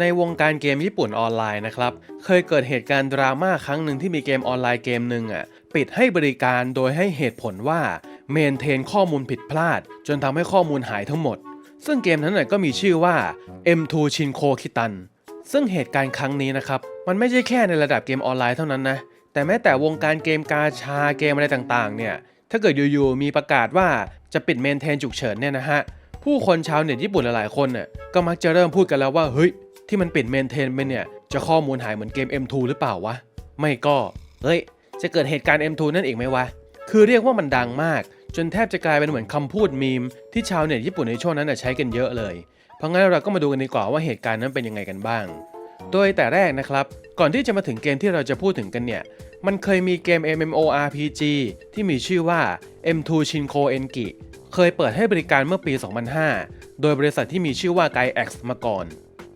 ในวงการเกมญี่ปุ่นออนไลน์นะครับ เคยเกิดเหตุการณ์ดราม่าครั้งหนึ่งที่มีเกมออนไลน์เกมหนึ่งอะปิดให้บริการโดยให้เหตุผลว่าเมนเทนข้อมูลผิดพลาด จนทำให้ข้อมูลหายทั้งหมด ซึ่งเกมนั้นน่ะก็มีชื่อว่า M2 Shinko Kitan ซึ่งเหตุการณ์ครั้งนี้นะครับ มันไม่ใช่แค่ในระดับเกมออนไลน์เท่านั้นนะ แต่แม้แต่วงการเกมกาชาเกมอะไรต่างๆ เนี่ย ถ้าเกิดอยู่ๆมีประกาศว่าจะปิดเมนเทนฉุกเฉินเนี่ยนะฮะ ผู้คนชาวเน็ตญี่ปุ่นหลายๆคนน่ะก็มักจะเริ่มพูดกันแล้วว่า เฮ้ย ที่มันปิดเมนเทนไปเนี่ยจะข้อมูลหายเหมือนเกม M2 หรือเปล่าวะ ไม่ก็ เฮ้ย จะเกิดเหตุการณ์ M2 นั่นอีกไหมวะ คือเรียกว่ามันดังมาก จนแทบจะกลายเป็นเหมือนคำพูดมีม ที่ชาวเน็ตญี่ปุ่นในช่วงนั้นใช้กันเยอะเลย เพราะงั้นเราก็มาดูกันดีกว่าว่าเหตุการณ์นั้นเป็นยังไงกันบ้าง โดยแต่แรกนะครับ ก่อนที่จะมาถึงเกมที่เราจะพูดถึงกันเนี่ย มันเคยมีเกม MMORPG ที่มีชื่อว่า M2 Shinko Enki เคยเปิดให้บริการเมื่อปี 2005 โดยบริษัทที่มีชื่อว่า g a i x มาก่อน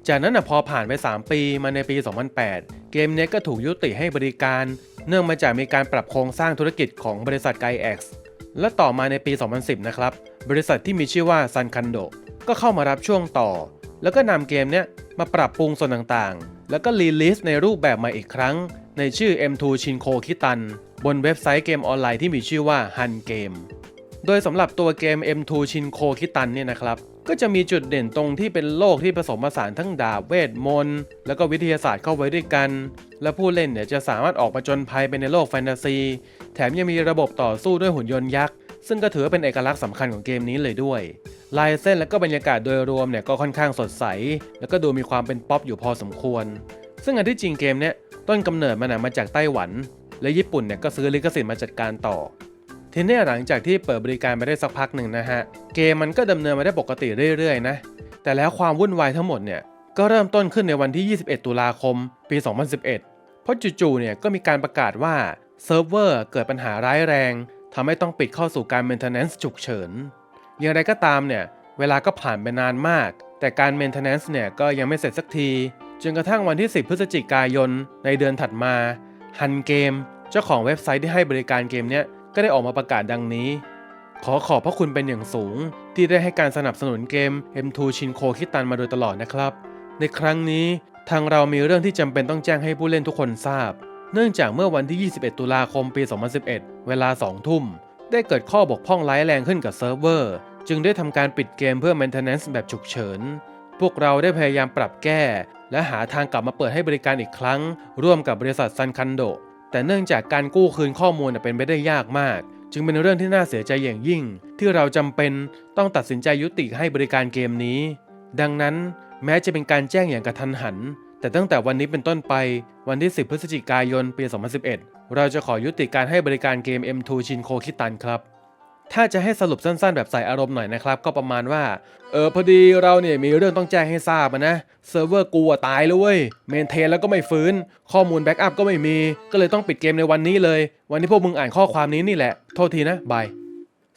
จากนั้นนะพอผ่านไป 3 ปีมาในปี 2008 เกมเนี้ยก็ถูกยุติให้บริการ เนื่องมาจากมีการปรับโครงสร้างธุรกิจของบริษัท Gaiex และต่อมาในปี 2010 นะครับ บริษัทที่มีชื่อว่า Sun Kando ก็เข้ามารับช่วงต่อ แล้วก็นำเกมเนี้ยมาปรับปรุงส่วนต่างๆ แล้วก็รีลิสในรูปแบบใหม่อีกครั้ง ในชื่อ M2 Shinko Kitan บนเว็บไซต์เกมออนไลน์ที่มีชื่อว่า Han Game โดยสำหรับตัวเกม M2 Shinko Kitan เนี่ยนะครับ ก็จะมีจุดเด่นตรงที่เป็นโลกที่ผสมผสานทั้งดาบเวทมนต์แล้วก็วิทยาศาสตร์เข้าไว้ด้วยกัน และผู้เล่นเนี่ยจะสามารถออกมาจนภัยไปในโลกแฟนตาซี แถมยังมีระบบต่อสู้ด้วยหุ่นยนต์ยักษ์ซึ่งก็ถือว่าเป็นเอกลักษณ์สำคัญของเกมนี้เลยด้วย ลายเส้นและก็บรรยากาศโดยรวมเนี่ยก็ค่อนข้างสดใส แล้วก็ดูมีความเป็นป๊อปอยู่พอสมควร ซึ่งอันที่จริงเกมเนี้ยต้นกำเนิดมันมาจากไต้หวัน และญี่ปุ่นเนี่ยก็ซื้อลิขสิทธิ์มาจัดการต่อ ทีนี้หลังจากที่เปิดบริการไปได้สักพักหนึ่งนะฮะ เกมมันก็ดำเนินมาได้ปกติเรื่อยๆนะ แต่แล้วความวุ่นวายทั้งหมดเนี่ย ก็เริ่มต้นขึ้นในวันที่ 21 ตุลาคม ปี 2011 เพราะจู่ๆเนี่ยก็มีการประกาศว่าเซิร์ฟเวอร์เกิดปัญหาร้ายแรงทำให้ต้องปิดเข้าสู่การ maintenance ฉุกเฉิน อย่างไรก็ตามเนี่ย เวลาก็ผ่านไปนานมาก แต่การ maintenance เนี่ยก็ยังไม่เสร็จสักที จนกระทั่งวันที่ 10 พฤศจิกายนในเดือนถัดมาฮันเกม เจ้าของเว็บไซต์ที่ให้บริการเกมเนี้ย ก็ได้ออกมาประกาศดังนี้ ขอขอบพระคุณเป็นอย่างสูง ที่ได้ให้การสนับสนุนเกม M2 Shinko Kitan มาโดยตลอดนะครับ ในครั้งนี้ทางเรามีเรื่องที่จำเป็นต้องแจ้งให้ผู้เล่นทุกคนทราบ เนื่องจากเมื่อวันที่ 21 ตุลาคมปี 2011 เวลา 2 ทุ่ม ได้เกิดข้อบกพร่องร้ายแรงขึ้นกับเซิร์ฟเวอร์ จึงได้ทำการปิดเกมเพื่อ maintenance แบบฉุกเฉิน พวกเราได้พยายามปรับแก้ และหาทางกลับมาเปิดให้บริการอีกครั้ง ร่วมกับบริษัทซันคันโด แต่เนื่องจากการกู้คืนข้อมูลเป็นไปได้ยากมาก จึงเป็นเรื่องที่น่าเสียใจอย่างยิ่ง ที่เราจำเป็นต้องตัดสินใจยุติให้บริการเกมนี้ ดังนั้นแม้จะเป็นการแจ้งอย่างกระทันหัน แต่ตั้งแต่วันนี้เป็นต้นไปวันที่ 10 พฤศจิกายนปี 2011 เราจะขอยุติการให้บริการเกม M2 Shinko Kitan ครับ ถ้าจะให้สรุปสั้นๆ แบบใส่อารมณ์หน่อยนะครับ ก็ประมาณว่า เออพอดีเราเนี่ยมีเรื่องต้องแจ้งให้ทราบนะเซิร์ฟเวอร์กูอะตายแล้วเว้ยเมนเทนแล้วก็ไม่ฟื้น ข้อมูลแบ็กอัพก็ไม่มี ก็เลยต้องปิดเกมในวันนี้เลย วันที่พวกมึงอ่านข้อความนี้นี่แหละ โทษทีนะบาย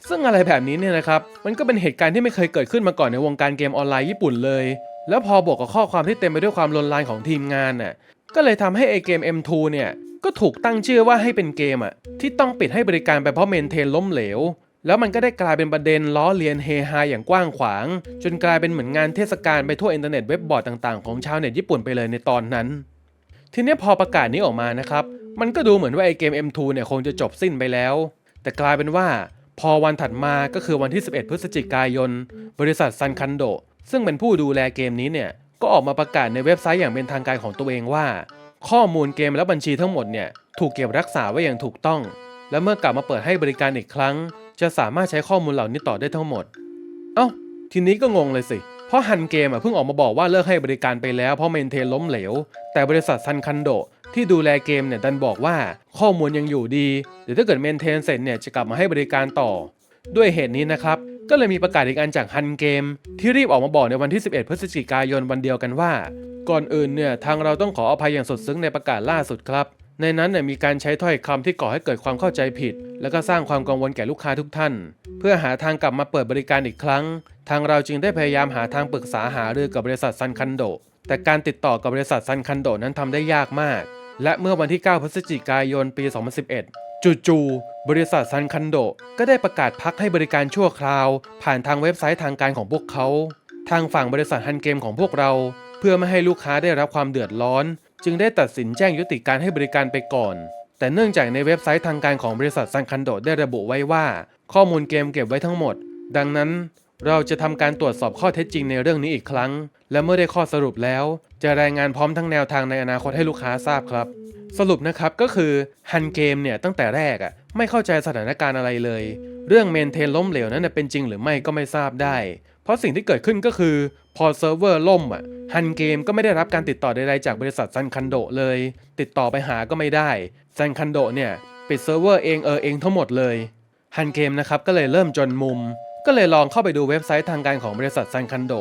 ซึ่งอะไรแบบนี้เนี่ยนะครับ มันก็เป็นเหตุการณ์ที่ไม่เคยเกิดขึ้นมาก่อนในวงการเกมออนไลน์ญี่ปุ่นเลย แล้วพอบวกกับข้อความที่เต็มไปด้วยความลนลานของทีมงานน่ะ ก็เลยทำให้ไอเกม M2 เนี่ย ก็ถูกตั้งชื่อว่าให้เป็นเกมอะที่ต้องปิดให้บริการไปเพราะเมนเทนล้มเหลว แล้วมันก็ได้กลายเป็นประเด็นล้อเลียนเฮฮาอย่างกว้างขวาง จนกลายเป็นเหมือนงานเทศกาลไปทั่วอินเทอร์เน็ตเว็บบอร์ดต่างๆของชาวเน็ตญี่ปุ่นไปเลยในตอนนั้น ทีนี้พอประกาศนี้ออกมานะครับ มันก็ดูเหมือนว่าไอเกม M2 เนี่ยคงจะจบสิ้นไปแล้ว แต่กลายเป็นว่า พอวันถัดมาก็คือวันที่ 11 พฤศจิกายน บริษัทซันคันโดซึ่งเป็นผู้ดูแลเกมนี้เนี่ยก็ออกมาประกาศในเว็บไซต์อย่างเป็นทางการของตัวเองว่า ข้อมูลเกมและบัญชีทั้งหมดเนี่ยถูกเก็บรักษาไว้อย่างถูกต้อง และเมื่อกลับมาเปิดให้บริการอีกครั้ง จะสามารถใช้ข้อมูลเหล่านี้ต่อได้ทั้งหมด เอ้า ทีนี้ก็งงเลยสิ เพราะฮันเกมอะเพิ่งออกมาบอกว่าเลิกให้บริการไปแล้วเพราะเมนเทนล้มเหลว แต่บริษัทซันคันโดที่ดูแลเกมเนี่ยดันบอกว่าข้อมูลยังอยู่ดีเดี๋ยวถ้าเกิดเมนเทนเสร็จเนี่ยจะกลับมาให้บริการต่อ ด้วยเหตุนี้นะครับก็เลยมีประกาศอีกอันจากฮันเกม ที่รีบออกมาบอกในวันที่ 11 พฤศจิกายนวันเดียวกันว่า ก่อนอื่นเนี่ยทางเราต้องขออภัยอย่างสุดซึ้งในประกาศล่าสุดครับ ในนั้นเนี่ยมีการใช้ถ้อยคำที่ก่อให้เกิดความเข้าใจผิด แล้วก็สร้างความกังวลแก่ลูกค้าทุกท่าน เพื่อหาทางกลับมาเปิดบริการอีกครั้ง ทางเราจึงได้พยายามหาทางปรึกษาหารือกับบริษัทซันคันโด แต่การติดต่อกับบริษัทซันคันโดนั้นทำได้ยากมาก และเมื่อวันที่ 9 พฤศจิกายน ปี 2011 จู่ๆบริษัทซันคันโดก็ได้ประกาศพักให้บริการชั่วคราว ผ่านทางเว็บไซต์ทางการของพวกเขา ทางฝั่งบริษัทฮันเกมของพวกเรา เพื่อไม่ให้ลูกค้าได้รับความเดือดร้อน จึงได้ตัดสินแจ้งยุติการให้บริการไปก่อน แต่เนื่องจากในเว็บไซต์ทางการของบริษัทซันคันโดได้ระบุไว้ว่า ข้อมูลเกมเก็บไว้ทั้งหมด ดังนั้นเราจะทำการตรวจสอบข้อเท็จจริงในเรื่องนี้อีกครั้ง และเมื่อได้ข้อสรุปแล้ว จะรายงานพร้อมทั้งแนวทางในอนาคตให้ลูกค้าทราบครับ สรุปนะครับก็คือฮันเกมเนี่ยตั้งแต่แรกอะ่ะไม่เข้าใจสถานการณ์อะไรเลย เรื่องเมนเทนล้มเหลวนั้นเป็นจริงหรือไม่ก็ไม่ทราบได้ เพราะสิ่งที่เกิดขึ้นก็คือ พอเซิร์ฟเวอร์ล่มอะฮันเกมก็ไม่ได้รับการติดต่อใดๆจากบริษัทซันคันโดเลย ติดต่อไปหาก็ไม่ได้ซันคันโดเนี่ยปิดเซิร์ฟเวอร์เองเออเองทั้งหมดเลยฮันเกมนะครับก็เลยเริ่มจนมุม ก็เลยลองเข้าไปดูเว็บไซต์ทางการของบริษัทซันคันโด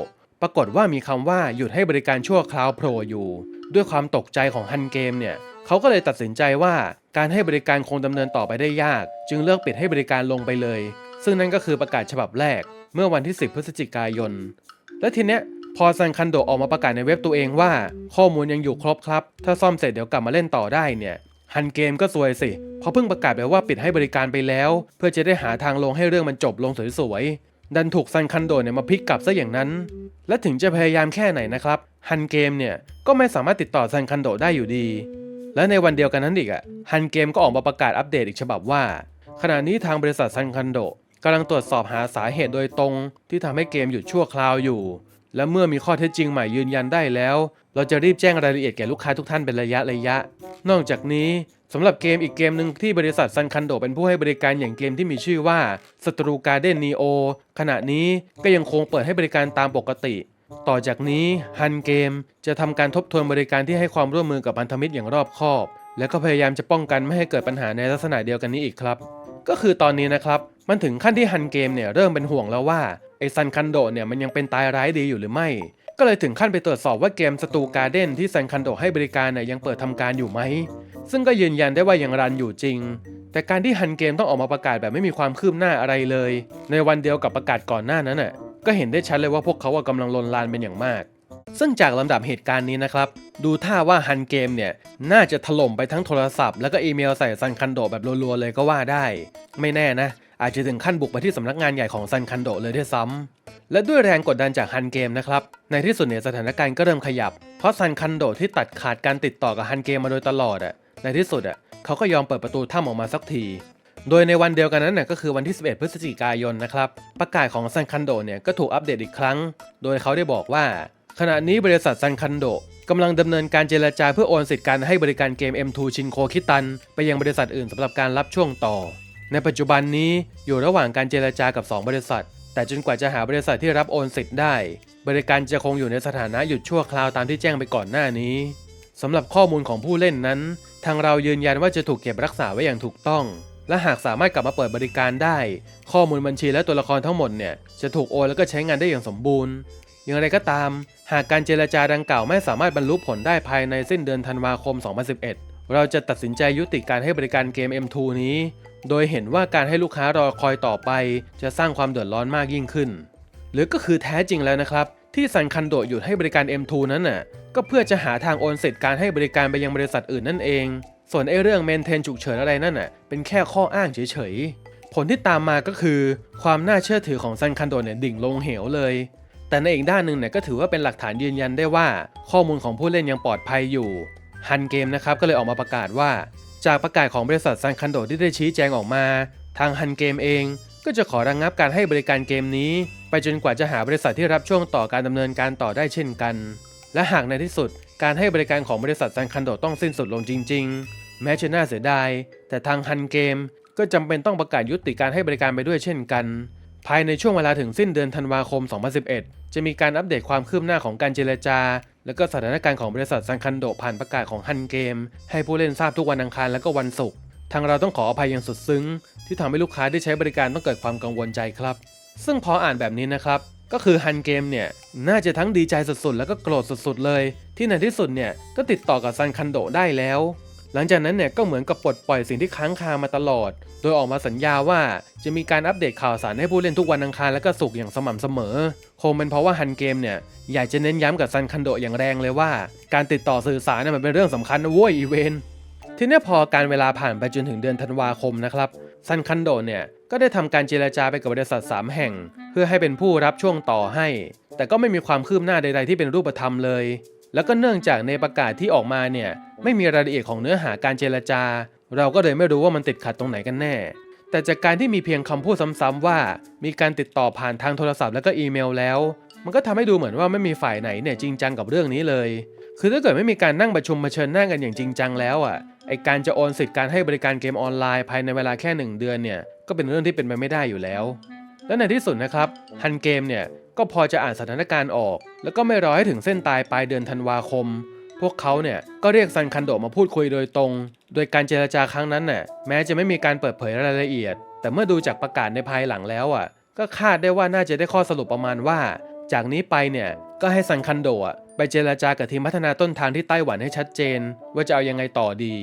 ปรากฏว่ามีคำว่าหยุดให้บริการชั่วคราวโผล่อยู่ ด้วยความตกใจของฮันเกมเนี่ยเขาก็เลยตัดสินใจว่า การให้บริการคงดำเนินต่อไปได้ยาก จึงเลือกปิดให้บริการลงไปเลย ซึ่งนั่นก็คือประกาศฉบับแรก เมื่อวันที่ 10 พฤศจิกายน และทีเนี้ยพอซันคันโดออกมาประกาศในเว็บตัวเองว่า ข้อมูลยังอยู่ครบครับ ถ้าซ่อมเสร็จเดี๋ยวกลับมาเล่นต่อได้เนี่ยฮันเกมก็ซวยสิพราะเพิ่งประกาศไปว่าปิดให้บริการไปแล้ว เพื่อจะได้หาทางลงให้เรื่องมันจบลงสวยๆดันถูกซันคันโดเนี่ยมาพลิกกลับซะอย่างนั้น และถึงจะพยายามแค่ไหนนะครับฮันเกมเนี่ยก็ไม่สามารถติดต่อซันคันโดได้อยู่ดี และในวันเดียวกันนั้นอีกอะฮันเกมก็ออกมาประกาศอัปเดตอีกฉบับว่า ขณะนี้ทางบริษัทซันคันโดกำลังตรวจสอบหาสาเหตุโดยตรงที่ทำให้เกมหยุดชั่วคราวอยู่ และเมื่อมีข้อเท็จจริงใหม่ยืนยันได้แล้ว เราจะรีบแจ้งรายละเอียดแก่ลูกค้าทุกท่านเป็นระยะระยะ นอกจากนี้สำหรับเกมอีกเกมหนึ่งที่บริษัทซันคันโดเป็นผู้ให้บริการอย่างเกมที่มีชื่อว่าสตรูการ์เดนนีโอขณะนี้ก็ยังคงเปิดให้บริการตามปกติ ต่อจากนี้ฮันเกมจะทำการทบทวนบริการที่ให้ความร่วมมือกับพันธมิตรอย่างรอบคอบ และก็พยายามจะป้องกันไม่ให้เกิดปัญหาในลักษณะเดียวกันนี้อีกครับ ก็คือตอนนี้นะครับมันถึงขั้นที่ฮันเกมเนี่ยเริ่มเป็นห่วงแล้วว่าไอซันคันโดเนี่ยมันยังเป็นตายร้ายดีอยู่หรือไม่ ก็เลยถึงขั้นไปตรวจสอบว่าเกมสตูการ์เด้นที่ซันคันโดให้บริการเนี่ยยังเปิดทำการอยู่ไหม ซึ่งก็ยืนยันได้ว่ายังรันอยู่จริง แต่การที่ฮันเกมต้องออกมาประกาศแบบไม่มีความคืบหน้าอะไรเลย ในวันเดียวกับประกาศก่อนหน้านั้นน่ะ ก็เห็นได้ชัดเลยว่าพวกเขาอะกำลังลนลานเป็นอย่างมาก ซึ่งจากลำดับเหตุการณ์นี้นะครับ ดูท่าว่าฮันเกมเนี่ย น่าจะถล่มไปทั้งโทรศัพท์ แล้วก็อีเมลใส่ซันคันโดแบบรัวๆเลยก็ว่าได้ ไม่แน่นะ อาจจะถึงขั้นบุกไปที่สำนักงานใหญ่ของซันคันโดเลยด้วยซ้ำและด้วยแรงกดดันจากฮันเกมนะครับ ในที่สุดเนี่ยสถานการณ์ก็เริ่มขยับ เพราะซันคันโดที่ตัดขาดการติดต่อกับฮันเกมมาโดยตลอดอะในที่สุดอะเขาก็ยอมเปิดประตูถ้ำออกมาสักที โดยในวันเดียวกันนั้นน่ะก็คือวันที่ 11 พฤศจิกายนนะครับ ประกาศของซันคันโดเนี่ยก็ถูกอัปเดตอีกครั้ง โดยเขาได้บอกว่า ขณะนี้บริษัทซันคันโดกำลังดำเนินการเจรจาเพื่อโอนสิทธิ์การให้บริการเกม M2 ชินโคคิตัน ไปยังบริษัทอื่นสำหรับการรับช่วงต่อ ในปัจจุบันนี้อยู่ระหว่างการเจรจากับ 2 บริษัท แต่จนกว่าจะหาบริษัทที่รับโอนสิทธิ์ได้ บริการจะคงอยู่ในสถานะหยุดชั่วคราวตามที่แจ้งไปก่อนหน้านี้สำหรับข้อมูลของผู้เล่นนั้น ทางเรายืนยันว่าจะถูกเก็บรักษาไว้อย่างถูกต้อง และหากสามารถกลับมาเปิดบริการได้ ข้อมูลบัญชีและตัวละครทั้งหมดเนี่ยจะถูกโอนแล้วก็ใช้งานได้อย่างสมบูรณ์ อย่างไรก็ตาม หากการเจรจาดังกล่าวไม่สามารถบรรลุผลได้ภายในสิ้นเดือนธันวาคม 2011 เราจะตัดสินใจยุติการให้บริการเกม M2 นี้ โดยเห็นว่าการให้ลูกค้ารอคอยต่อไป จะสร้างความเดือดร้อนมากยิ่งขึ้น หรือก็คือแท้จริงแล้วนะครับที่ซันคันโดหยุดให้บริการ M2 นั้นน่ะก็เพื่อจะหาทางโอนสิทธิ์การให้บริการไปยังบริษัทอื่นนั่นเอง ส่วนไอ้เรื่องเมนเทนฉุกเฉินอะไรนั่นน่ะเป็นแค่ข้ออ้างเฉยๆ ผลที่ตามมาก็คือความน่าเชื่อถือของซันคันโดเนี่ยดิ่งลงเหวเลย แต่ในอีกด้านหนึ่งเนี่ยก็ถือว่าเป็นหลักฐานยืนยันได้ว่า ข้อมูลของผู้เล่นยังปลอดภัยอยู่ฮันเกมนะครับก็เลยออกมาประกาศว่า จากประกาศของบริษัทซันคันโดที่ได้ชี้แจงออกมา ทางฮันเกมเอง ก็จะขอระงงับการให้บริการเกมนี้ ไปจนกว่าจะหาบริษัทที่รับช่วงต่อการดำเนินการต่อได้เช่นกัน และหากในที่สุด การให้บริการของบริษัทซันคันโดต้องสิ้นสุดลงจริง ๆ แม้จะน่าเสียดาย แต่ทางฮันเกมก็จำเป็นต้องประกาศยุติการให้บริการไปด้วยเช่นกัน ภายในช่วงเวลาถึงสิ้นเดือนธันวาคม 2011 จะมีการอัปเดตความคืบหน้าของการเจรจา และก็สถานการณ์ของบริษัทซันคันโดผ่านประกาศของฮันเกม ให้ผู้เล่นทราบทุกวันอังคารและก็วันศุกร์ ทางเราต้องขออภัยอย่างสุดซึ้ง ที่ทำให้ลูกค้าได้ใช้บริการต้องเกิดความกังวลใจครับ ซึ่งพออ่านแบบนี้นะครับ ก็คือฮันเกมเนี่ย น่าจะทั้งดีใจสุดๆ แล้วก็โกรธสุดๆเลย ที่ในที่สุดเนี่ย ก็ติดต่อกับซันคันโดได้แล้ว หลังจากนั้นเนี่ยก็เหมือนกับปลดปล่อยสิ่งที่ค้างคามาตลอด โดยออกมาสัญญาว่าจะมีการอัปเดตข่าวสารให้ผู้เล่นทุกวันอังคารและก็ศุกร์อย่างสม่ำเสมอ คงเป็นเพราะว่าฮันเกมเนี่ยอยากจะเน้นย้ำกับซันคันโดอย่างแรงเลยว่า การติดต่อสื่อสารเนี่ยมันเป็นเรื่องสำคัญนะเว้ยอีเวนทีนี้พอการเวลาผ่านไปจนถึงเดือนธันวาคมนะครับซันคันโดเนี่ย ก็ได้ทำการเจรจาไปกับบริษัท 3 แห่ง เพื่อให้เป็นผู้รับช่วงต่อให้ แต่ก็ไม่มีความคืบหน้าใด ๆ ที่เป็นรูปธรรมเลย แล้วก็เนื่องจากในประกาศที่ออกมาเนี่ยไม่มีรายละเอียดของเนื้อหาการเจรจา เราก็เลยไม่รู้ว่ามันติดขัดตรงไหนกันแน่ แต่จากการที่มีเพียงคำพูดซ้ำๆว่า มีการติดต่อผ่านทางโทรศัพท์แล้วก็อีเมลแล้ว มันก็ทำให้ดูเหมือนว่าไม่มีฝ่ายไหนเนี่ยจริงจังกับเรื่องนี้เลย คือถ้าเกิดไม่มีการนั่งประชุมมาเชิญหน้ากันอย่างจริงจังแล้วอะไอการจะโอนสิทธิ์การให้บริการเกมออนไลน์ภายในเวลาแค่ 1 เดือนเนี่ยก็เป็นเรื่องที่เป็นไปไม่ได้อยู่แล้ว และในที่สุดนะครับฮันเกมเนี่ยก็พอจะอ่านสถานการณ์ออก แล้วก็ไม่รอให้ถึงเส้นตายปลายเดือนธันวาคม พวกเขาเนี่ยก็เรียกซันคันโดมาพูดคุยโดยตรง โดยการเจรจาครั้งนั้นน่ะแม้จะไม่มีการเปิดเผยรายละเอียด แต่เมื่อดูจากประกาศในภายหลังแล้วอะก็คาดได้ว่าน่าจะได้ข้อสรุปประมาณว่า จากนี้ไปเนี่ยก็ให้ซันคันโดะ ไปเจรจากับทีมพัฒนาต้นทางที่ไต้หวันให้ชัดเจน ว่าจะเอายังไงต่อดี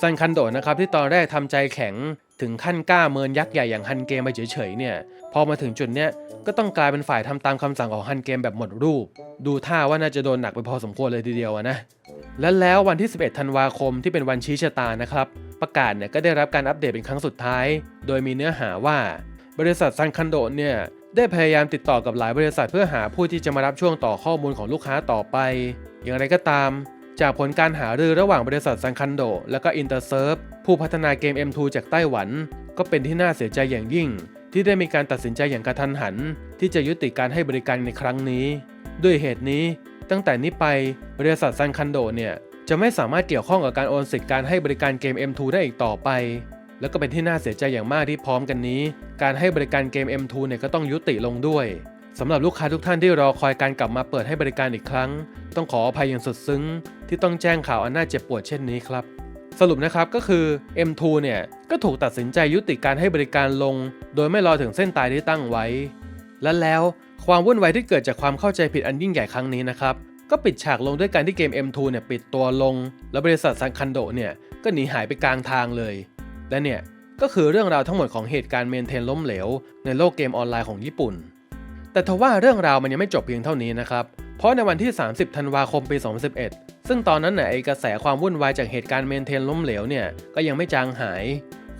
ซันคันโดนะครับที่ตอนแรกทำใจแข็งถึงขั้นกล้าเมินยักษ์ใหญ่อย่างฮันเกมไปเฉยๆเนี่ยพอมาถึงจุดเนี้ยก็ต้องกลายเป็นฝ่ายทำตามคำสั่งของฮันเกมแบบหมดรูป ดูท่าว่าน่าจะโดนหนักไปพอสมควรเลยทีเดียวนะและแล้ววันที่ 11 ธันวาคมที่เป็นวันชี้ชะตานะครับประกาศเนี่ยก็ได้รับการอัปเดตเป็นครั้งสุดท้าย โดยมีเนื้อหาว่า บริษัทซันคันโดเนี่ย ได้พยายามติดต่อกับหลายบริษัทเพื่อหาผู้ที่จะมารับช่วงต่อข้อมูลของลูกค้าต่อไป อย่างไรก็ตาม จากผลการหารือระหว่างบริษัทซันคันโด และก็อินเตอร์เซิร์ฟผู้พัฒนาเกม M2 จากไต้หวัน ก็เป็นที่น่าเสียใจอย่างยิ่ง ที่ได้มีการตัดสินใจอย่างกระทันหัน ที่จะยุติการให้บริการในครั้งนี้ ด้วยเหตุนี้ตั้งแต่นี้ไปบริษัทซันคันโดเนี่ยจะไม่สามารถเกี่ยวข้องกับการโอนสิทธิ์การให้บริการเกม M2 ได้อีกต่อไป แล้วก็เป็นที่น่าเสียใจอย่างมากที่พร้อมกันนี้ การให้บริการเกม M2 เนี่ยก็ต้องยุติลงด้วยสำหรับลูกค้าทุกท่านที่รอคอยการกลับมาเปิดให้บริการอีกครั้ง ต้องขออภัยอย่างสุดซึ้ง ที่ต้องแจ้งข่าวอันน่าเจ็บปวดเช่นนี้ครับสรุปนะครับก็คือ M2 เนี่ยก็ถูกตัดสินใจยุติการให้บริการลง โดยไม่รอถึงเส้นตายที่ตั้งไว้ และแล้วความวุ่นวายที่เกิดจากความเข้าใจผิดอันยิ่งใหญ่ครั้งนี้นะครับก็ปิดฉากลงด้วยการที่เกม M2 เนี่ยปิดตัวลง แล้วบริษัทซันคันโดเนี่ยก็หนีหายไปกลางทางเลย และเนี่ยก็คือเรื่องราวทั้งหมดของเหตุการณ์เมนเทนล้มเหลว ในโลกเกมออนไลน์ของญี่ปุ่น แต่ทว่าเรื่องราวมันยังไม่จบเพียงเท่านี้นะครับ เพราะในวันที่ 30 ธันวาคมปี 2011 ซึ่งตอนนั้นเนี่ยไอกระแสความวุ่นวายจากเหตุการณ์เมนเทนล้มเหลวเนี่ยก็ยังไม่จางหาย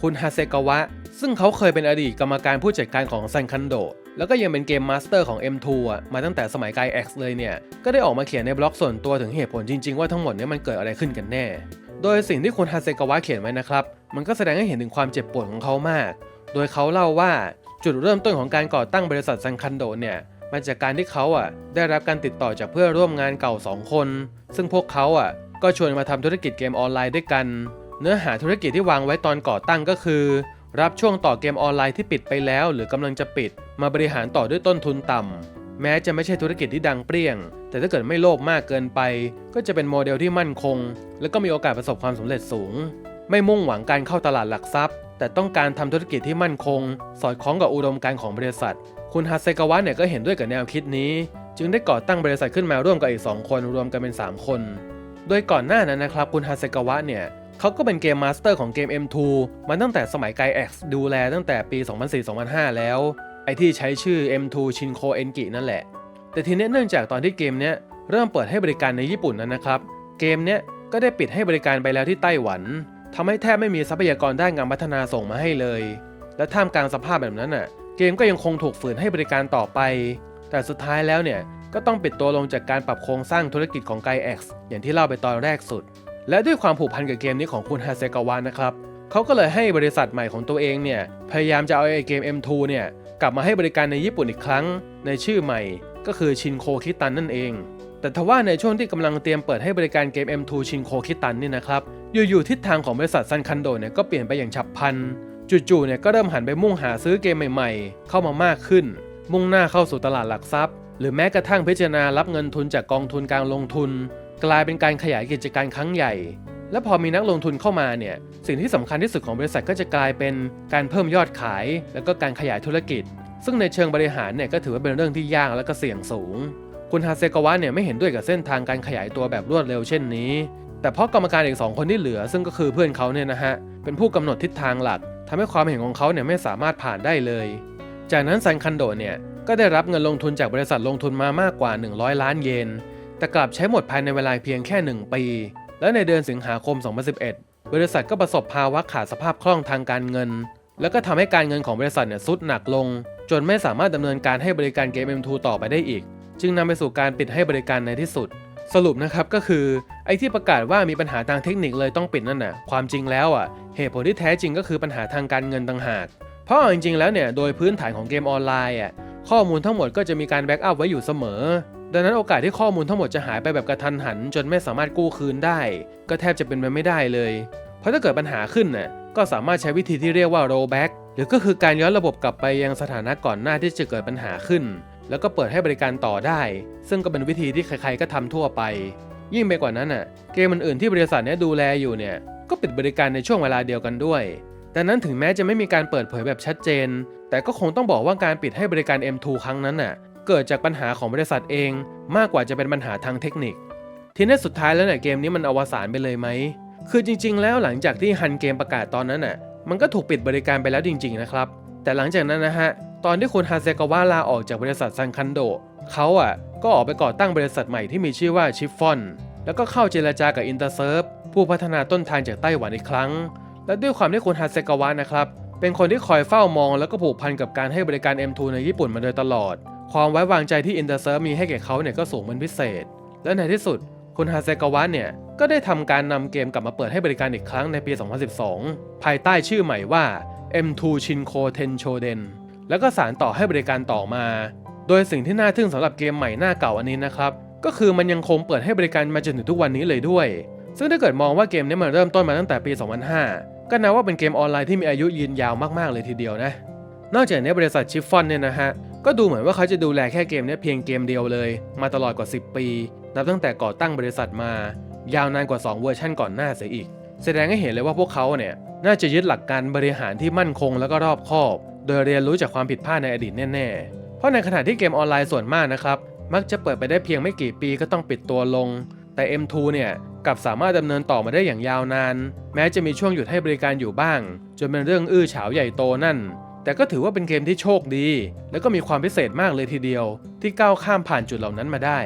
คุณฮาเซกาวะ ซึ่งเขาเคยเป็นอดีตกรรมการผู้จัดการของซันคันโดแล้วก็ยังเป็นเกมมาสเตอร์ของ M2 มาตั้งแต่สมัยไก X เลยเนี่ย ก็ได้ออกมาเขียนในบล็อกส่วนตัวถึงเหตุผลจริงๆ ว่าทั้งหมดเนี้มันเกิดอะไรขึ้นกันแน่ โดยสิ่งที่คุณฮาเซกาวะเขียนไว้นะครับ มันก็แสดงให้เห็นถึงความเจ็บปวดของเขามาก โดยเขาเล่าว่าจุดเริ่มต้นของการก่อตั้งบริษัทซันคันโดเนี่ยมาจากการที่เขาอะได้รับการติดต่อจากเพื่อนร่วมงานเก่า 2 คน ซึ่งพวกเขาอะก็ชวนมาทำธุรกิจเกมออนไลน์ด้วยกัน เนื้อหาธุรกิจที่วางไว้ตอนก่อตั้งก็คือ รับช่วงต่อเกมออนไลน์ที่ปิดไปแล้ว หรือกำลังจะปิด มาบริหารต่อด้วยต้นทุนต่ำ แม้จะไม่ใช่ธุรกิจที่ดังเปรี้ยง แต่ถ้าเกิดไม่โลภมากเกินไป ก็จะเป็นโมเดลที่มั่นคง และก็มีโอกาสประสบความสำเร็จสูง ไม่มุ่งหวังการเข้าตลาดหลักทรัพย์ แต่ต้องการทำธุรกิจที่มั่นคง สอดคล้องกับอุดมการณ์ของบริษัท คุณฮาเซกาวะเนี่ยก็เห็นด้วยกับแนวคิดนี้ จึงได้ก่อตั้งบริษัทขึ้นมาร่วมกับอีก 2 คนรวมกันเป็น 3 คน โดยก่อนหน้านั้นนะครับคุณฮาเซกาวะเนี่ยเขาก็เป็นเกมมาสเตอร์ของเกม M2 มาตั้งแต่สมัยไก X ดูแลตั้งแต่ปี 2004-2005 แล้ว ไอที่ใช้ชื่อ M2 Shinko Enki นั่นแหละ แต่ทีนี้เนื่องจากตอนที่เกมเนี้ยเริ่มเปิดให้บริการในญี่ปุ่นนั้นนะครับ เกมเนี้ยก็ได้ปิดให้บริการไปแล้วที่ไต้หวันทำให้แทบไม่มีทรัพยากรด้านการพัฒนาส่งมาให้เลย และท่ามกลางสภาพแบบนั้นน่ะ เกมก็ยังคงถูกฝืนให้บริการต่อไป แต่สุดท้ายแล้วเนี่ยก็ต้องปิดตัวลงจากการปรับโครงสร้างธุรกิจของไก X อย่างที่เล่าไปตอนแรกสุด และด้วยความผูกพันกับเกมนี้ของคุณฮาเซกาวะนะครับเขาก็เลยให้บริษัทใหม่ของตัวเองเนี่ยพยายามจะเอาไอเกม M2 เนี่ย กลับมาให้บริการในญี่ปุ่นอีกครั้ง ในชื่อใหม่ก็คือชินโคคิตันนั่นเอง แต่ทว่าในช่วงที่กำลังเตรียมเปิดให้บริการเกม M2 ชินโคคิตันนี่นะครับ อยู่ๆทิศทางของบริษัทซันคันโดเนี่ยก็เปลี่ยนไปอย่างฉับพลัน จู่ๆเนี่ยก็เริ่มหันไปมุ่งหาซื้อเกมใหม่ๆ เข้ามามากขึ้น มุ่งหน้าเข้าสู่ตลาดหลักทรัพย์ หรือแม้กระทั่งพิจารณารับเงินทุนจากกองทุนการลงทุน กลายเป็นการขยายกิจการครั้งใหญ่ และพอมีนักลงทุนเข้ามาเนี่ยสิ่งที่สำคัญที่สุดของบริษัทก็จะกลายเป็นการเพิ่มยอดขาย แล้วก็การขยายธุรกิจ ซึ่งในเชิงบริหารเนี่ยก็ถือว่าเป็นเรื่องที่ยากและก็เสี่ยงสูง คุณฮาเซกาวะเนี่ยไม่เห็นด้วยกับเส้นทางการขยายตัวแบบรวดเร็วเช่นนี้ แต่เพราะกรรมการอีกสองคนที่เหลือ ซึ่งก็คือเพื่อนเขาเนี่ยนะฮะเป็นผู้กำหนดทิศทางหลักทำให้ความเห็นของเขาเนี่ยไม่สามารถผ่านได้เลย จากนั้นซันคันโดเนี่ยก็ได้รับเงินลงทุนจากบริษัทลงทุนมามากกว่า 100 ล้านเยนแต่กลับใช้หมดภายในเวลาเพียงแค่ 1 ปี และในเดือนสิงหาคม 2011 บริษัทก็ประสบภาวะขาดสภาพคล่องทางการเงิน แล้วก็ทำให้การเงินของบริษัทเนี่ยทรุดหนักลง จนไม่สามารถดำเนินการให้บริการเกม M2 ต่อไปได้อีก จึงนำไปสู่การปิดให้บริการในที่สุด สรุปนะครับก็คือ ไอ้ที่ประกาศว่ามีปัญหาทางเทคนิคเลยต้องปิดนั่นน่ะความจริงแล้วอะเหตุผลที่แท้จริงก็คือปัญหาทางการเงินต่างหาก เพราะเอาจริงๆแล้วเนี่ยโดยพื้นฐานของเกมออนไลน์อะข้อมูลทั้งหมดก็จะมีการแบ็กอัพไว้อยู่เสมอ ดังนั้นโอกาสที่ข้อมูลทั้งหมดจะหายไปแบบกระทันหัน จนไม่สามารถกู้คืนได้ ก็แทบจะเป็นไปไม่ได้เลย เพราะถ้าเกิดปัญหาขึ้นน่ะก็สามารถใช้วิธีที่เรียกว่า rollback หรือก็คือการย้อนระบบกลับไปยังสถานะก่อนหน้าที่จะเกิดปัญหาขึ้น แล้วก็เปิดให้บริการต่อได้ ซึ่งก็เป็นวิธีที่ใครๆก็ทำทั่วไป ยิ่งไปกว่านั้นน่ะเกมอื่นๆที่บริษัทนี้ดูแลอยู่เนี่ยก็ปิดบริการในช่วงเวลาเดียวกันด้วยดังนั้นถึงแม้จะไม่มีการเปิดเผยแบบชัดเจน แต่ก็คงต้องบอกว่าการปิดให้บริการ M2 ครั้งนั้นน่ะ เกิดจากปัญหาของบริษัทเอง มากกว่าจะเป็นปัญหาทางเทคนิค ทีนี้สุดท้ายแล้วเนี่ยเกมนี้มันอวสานไปเลยไหม คือจริง ๆ แล้วหลังจากที่ฮันเกมประกาศตอนนั้นน่ะ มันก็ถูกปิดบริการไปแล้วจริง ๆ นะครับ แต่หลังจากนั้นนะฮะ ตอนที่คุณฮาเซกาวะลาออกจากบริษัทซันคันโดเขาอะก็ออกไปก่อตั้งบริษัทใหม่ที่มีชื่อว่าชิฟฟอน แล้วก็เข้าเจรจากับอินเตอร์เซิร์ฟผู้พัฒนาต้นทางจากไต้หวันอีกครั้ง และด้วยความที่คุณฮาเซกาวะนะครับ เป็นคนที่คอยเฝ้ามองแล้วก็ผูกพันกับการให้บริการ M2 ในญี่ปุ่นมาโดยตลอด ความไว้วางใจที่อินเตอร์เซิร์ฟมีให้แก่เขาเนี่ยก็สูงเป็นพิเศษ และในที่สุด คุณฮาเซกาวะเนี่ยก็ได้ทำการนำเกมกลับมาเปิดให้บริการอีกครั้งในปี 2012 ภายใต้ชื่อใหม่ว่า M2 Shinko Tenshoden แล้วก็สารต่อให้บริการต่อมา โดยสิ่งที่น่าทึ่งสำหรับเกมใหม่หน้าเก่าอันนี้นะครับ ก็คือมันยังคงเปิดให้บริการมาจนถึงทุกวันนี้เลยด้วย ซึ่งถ้าเกิดมองว่าเกมนี้มันเริ่มต้นมาตั้งแต่ปี 2005 ก็นับว่าเป็นเกมออนไลน์ที่มีอายุยืนยาวมากๆเลยทีเดียวนะ นอกจากนี้บริษัทชิฟฟอนเนี่ยนะฮะ ก็ดูเหมือนว่าเขาจะดูแลแค่เกมนี้เพียงเกมเดียวเลย มาตลอดกว่า 10 ปี นับตั้งแต่ก่อตั้งบริษัทมา ยาวนานกว่า 2 เวอร์ชันก่อนหน้าเสียอีก แสดงให้เห็นเลยว่าพวกเขาเนี่ยน่าจะยึดหลักการบริหารที่มั่นคงแล้วก็รอบคอบ โดยเรียนรู้จากความผิดพลาดในอดีตแน่ๆ เพราะในขณะที่เกมออนไลน์ส่วนมากนะครับมักจะเปิดไปได้เพียงไม่กี่ปีก็ต้องปิดตัวลง แต่ M2 เนี่ย กับสามารถดำเนินต่อมาได้อย่างยาวนาน แม้จะมีช่วงหยุดให้บริการอยู่บ้าง จนเป็นเรื่องอื้อฉาวใหญ่โตนั่น แต่ก็ถือว่าเป็นเกมที่โชคดี และก็มีความพิเศษมากเลยทีเดียว ที่ก้าวข้ามผ่านจุดเหล่านั้นมาได้